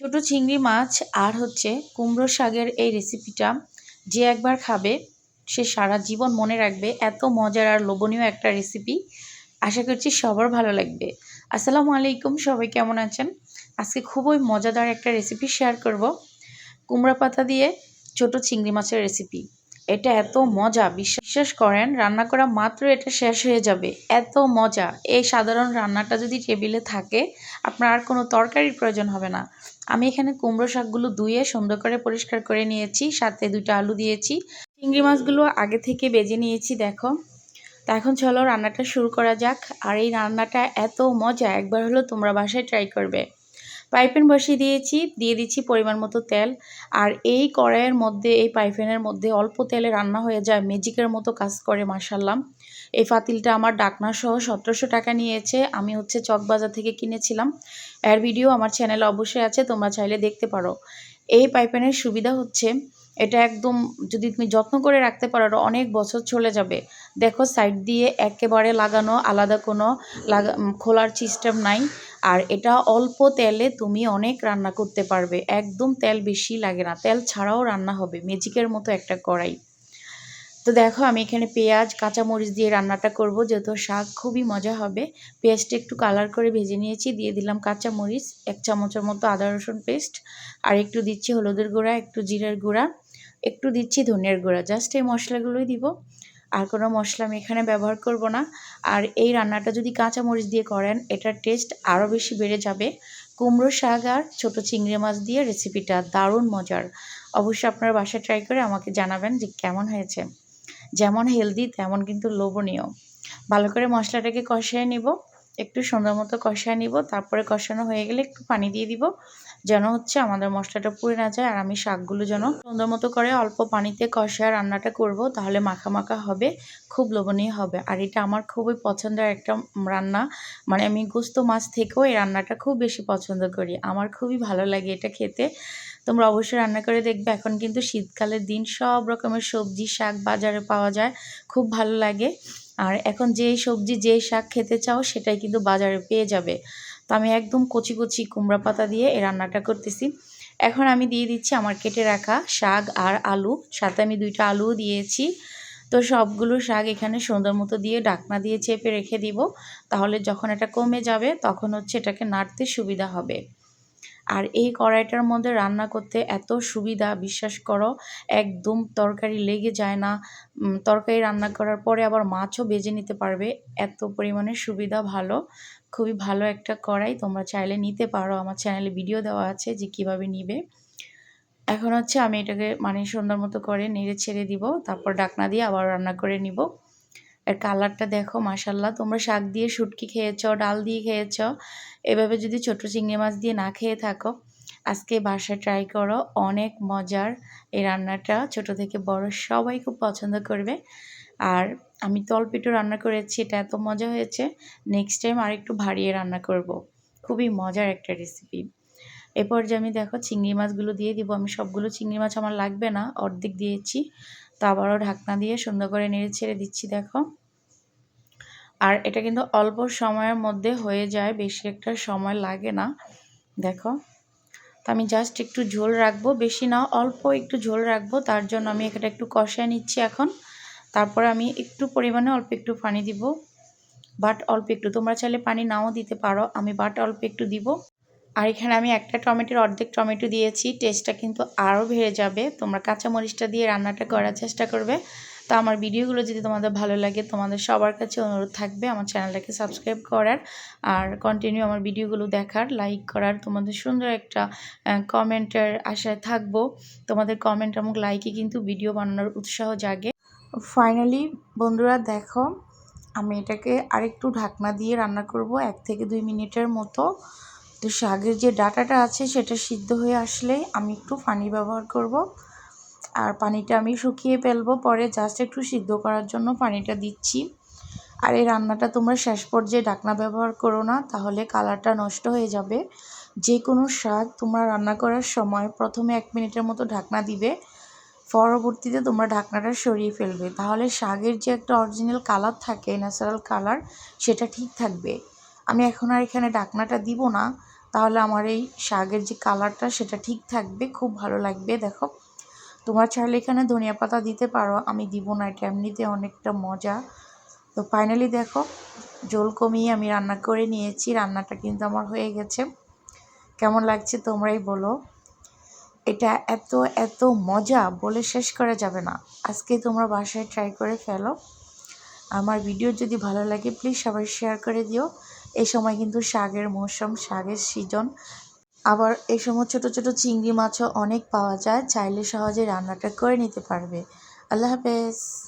ছোট চিংড়ি মাছ আর হচ্ছে কুমড়ো শাকের এই রেসিপিটা যে একবার খাবে, সে সারা জীবন মনে রাখবে এত মজার আর লোভনীয় একটা রেসিপি আশা করছি সবার ভালো লাগবে। আসসালামু আলাইকুম, সবাই কেমন আছেন? আজকে খুবই মজাদার একটা রেসিপি শেয়ার করব। কুমড়া পাতা দিয়ে ছোট চিংড়ি মাছের রেসিপি এটা এত মজা, বিশ্বাস করেন, রান্না করা মাত্র এটা শেষ হয়ে যাবে। এত মজা। এই সাধারণ রান্নাটা যদি টেবিলে থাকে, আপনার আর কোনো তরকারির প্রয়োজন হবে না। আমি এখানে কুমড়ো শাকগুলো ধুয়ে সুন্দর করে পরিষ্কার করে নিয়েছি, সাথে দুটো আলু দিয়েছি। চিংড়ি মাছগুলো আগে থেকে বেজে নিয়েছি, দেখো। তো এখন চলো রান্নাটা শুরু করা যাক। আর এই রান্নাটা এত মজা, একবার হলো তোমরা বাসায় ট্রাই করবে। পাইপেন বসিয়ে দিয়েছি, দিয়ে দিচ্ছি পরিমাণ মতো তেল। আর এই কড়াইয়ের মধ্যে, এই পাইপেনের মধ্যে অল্প তেলে রান্না হয়ে যায়, ম্যাজিকের মতো কাজ করে মার্শাল্লাম এই ফাতিলটা আমার ডাকনা সহ সতেরোশো টাকা নিয়েছে, আমি হচ্ছে চকবাজার থেকে কিনেছিলাম। এর ভিডিও আমার চ্যানেলে অবশ্যই আছে, তোমরা চাইলে দেখতে পারো। এই পাইপেনের সুবিধা হচ্ছে এটা একদম যদি তুমি যত্ন করে রাখতে পারো অনেক বছর চলে যাবে। দেখো সাইড দিয়ে একেবারে লাগানো আলাদা কোনো লাগা খোলার সিস্টেম নাই। আর এটা অল্প তেলে তুমি অনেক রান্না করতে পারবে। একদম তেল বেশি লাগে না। তেল ছাড়াও রান্না হবে ম্যাজিকের মতো একটা কড়াই। তো দেখো, আমি এখানে পেঁয়াজ, কাঁচামরিচ দিয়ে রান্নাটা করব। যেহেতু শাক খুবই মজা হবে, পেঁয়াজটা একটু কালার করে ভেজে নিয়েছি। দিয়ে দিলাম কাঁচামরিচ, এক চামচের মতো আদা রসুন পেস্ট আর একটু দিচ্ছি হলুদের গুঁড়া, একটু জিরের গুঁড়া। একটু দিচ্ছি ধনিয়ার গুঁড়া। জাস্ট এই মশলাগুলোই দিব। আর কোনো মশলা আমি এখানে ব্যবহার করব না। আর এই রান্নাটা যদি কাঁচামরিচ দিয়ে করেন, এটার টেস্ট আরও বেশি বেড়ে যাবে। কুমড়ো শাক আর ছোটো চিংড়ি মাছ দিয়ে রেসিপিটা দারুণ মজার। অবশ্যই আপনারা বাসায় ট্রাই করে আমাকে জানাবেন যে কেমন হয়েছে। যেমন হেলদি তেমন কিন্তু লোভনীয়। ভালো করে মশলাটাকে কষিয়ে নিব। একটু সুন্দর মতো কষায় নিব। তারপরে কষানো হয়ে গেলে একটু পানি দিয়ে দিব। যেন হচ্ছে আমাদের মশলাটা পুড়ে না যায়, আর আমি শাকগুলো যেন সুন্দর মতো করে অল্প পানিতে কষায় রান্নাটা করব, তাহলে মাখা মাখা হবে, খুব লোভনীয় হবে। আর এটা আমার খুবই পছন্দের একটা রান্না। মানে আমি গুস্ত মাছ থেকেও এই রান্নাটা খুব বেশি পছন্দ করি। আমার খুবই ভালো লাগে এটা খেতে। তোমরা অবশ্যই রান্না করে দেখবে। এখন কিন্তু শীতকালের দিন সব রকমের সবজি, শাক বাজারে পাওয়া যায়। খুব ভালো লাগে। আর এখন যেই সবজি, যেই শাক খেতে চাও, সেটাই কিন্তু বাজারে পেয়ে যাবে। তো আমি একদম কচি কচি কুমড়া পাতা দিয়ে এই রান্নাটা করতেছি। এখন আমি দিয়ে দিচ্ছি আমার কেটে রাখা শাক আর আলু। সাথে আমি দুইটা আলুও দিয়েছি। তো সবগুলো শাক এখানে সুন্দর মতো দিয়ে ডাকনা দিয়ে চেপে রেখে দিব। তাহলে যখন এটা কমে যাবে, তখন হচ্ছে এটাকে নাড়তে সুবিধা হবে। আর এই কড়াইটার মধ্যে রান্না করতে এত সুবিধা, বিশ্বাস করো, একদম তরকারি লেগে যায় না। তরকারি রান্না করার পরে আবার মাছও বেজে নিতে পারবে। এত পরিমাণে সুবিধা ভালো, খুবই ভালো একটা কড়াই। তোমরা চাইলে নিতে পারো। আমার চ্যানেলে ভিডিও দেওয়া আছে যে কীভাবে নিবে। এখন হচ্ছে আমি এটাকে মানে সুন্দর মতো করে নেড়ে ছেড়ে দিব। তারপর ডাকনা দিয়ে আবার রান্না করে নিব। এর কালারটা দেখো মাসাল্লাহ তোমরা শাক দিয়ে শুটকি খেয়েছ, ডাল দিয়ে খেয়েছ, এভাবে যদি ছোট চিংড়ি মাছ দিয়ে না খেয়ে থাকো, আজকে বাসায় ট্রাই করো, অনেক মজার এই রান্নাটা। ছোট থেকে বড় সবাই খুব পছন্দ করবে। আর আমি তলপিঠু রান্না করেছি, এটা এত মজা হয়েছে নেক্সট টাইম আর একটু ভারিয়ে রান্না করব। খুবই মজার একটা রেসিপি এরপর যে আমি দেখো, চিংড়ি মাছগুলো দিয়ে দিব। আমি সবগুলো চিংড়ি মাছ আমার লাগবে না, অর্ধেক দিয়েছি। তো আবারও ঢাকনা দিয়ে সুন্দর করে নেড়ে ছেড়ে দিচ্ছি, দেখো। আর এটা কিন্তু অল্প সময়ের মধ্যে হয়ে যায়, বেশি একটা সময় লাগে না, দেখো। তো আমি জাস্ট একটু ঝোল রাখব, বেশি না, অল্প একটু ঝোল রাখব, তার জন্য আমি এখানে একটু কষায় নিচ্ছি এখন। তারপরে আমি একটু পরিমাণে অল্প একটু পানি দিব বাট অল্প একটু। তোমরা চাইলে পানি নাও দিতে পারো, আমি বাট অল্প একটু দিব। আর এখানে আমি একটা টমেটোর অর্ধেক টমেটো দিয়েছি টেস্টটা কিন্তু আরও বেড়ে যাবে। তোমরা কাঁচামরিচটা দিয়ে রান্নাটা করার চেষ্টা করবে। তো আমার ভিডিওগুলো যদি তোমাদের ভালো লাগে, তোমাদের সবার কাছে অনুরোধ থাকবে আমার চ্যানেলটাকে সাবস্ক্রাইব করার। আর কন্টিনিউ আমার ভিডিওগুলো দেখার লাইক করার, তোমাদের সুন্দর একটা কমেন্টের আশায় থাকব। তোমাদের কমেন্ট এবং লাইকে কিন্তু ভিডিও বানানোর উৎসাহ জাগে। ফাইনালি বন্ধুরা দেখো, আমি এটাকে আরেকটু ঢাকনা দিয়ে রান্না করব, এক থেকে দুই মিনিটের মতো। তো শাকের যে ডাটাটা আছে সেটা সিদ্ধ হয়ে আসলেই আমি একটু পানি ব্যবহার করব। আর পানিটা আমি শুকিয়ে ফেলব। পরে জাস্ট একটু সিদ্ধ করার জন্য পানিটা দিচ্ছি। আর এই রান্নাটা তোমরা শেষ পর্যায়ে ঢাকনা ব্যবহার করো না, তাহলে কালারটা নষ্ট হয়ে যাবে। যে কোনো শাক তোমরা রান্না করার সময় প্রথমে এক মিনিটের মতো ঢাকনা দিবে। পরবর্তীতে তোমরা ঢাকনাটা সরিয়ে ফেলবে। তাহলে শাকের যে একটা অরিজিনাল কালার থাকে ন্যাচারাল কালার সেটা ঠিক থাকবে। আমি এখন আর এখানে ঢাকনাটা দিব না। তাহলে আমার এই শাকের যে কালারটা, সেটা ঠিক থাকবে, খুব ভালো লাগবে, দেখো। তোমার চাইলে এখানে ধনিয়া পাতা দিতে পারো, আমি দিব না, এটা এমনিতে অনেকটা মজা। তো ফাইনালি দেখো, জল কমিয়ে আমি রান্না করে নিয়েছি, রান্নাটা কিন্তু আমার হয়ে গেছে। কেমন লাগছে তোমরাই বলো। এটা এত এত মজা, বলে শেষ করা যাবে না। আজকে তোমরা বাসায় ট্রাই করে ফেলো। আমার ভিডিও যদি ভালো লাগে প্লিজ সবাই শেয়ার করে দিও। এই সময় কিন্তু শাগের মৌসুম, শাকের সিজন আবার এই সময় ছোট ছোট চিংড়ি মাছও অনেক পাওয়া যায়, চাইলে সহজে রান্নাটা করে নিতে পারবে। আল্লাহ হাফেজ।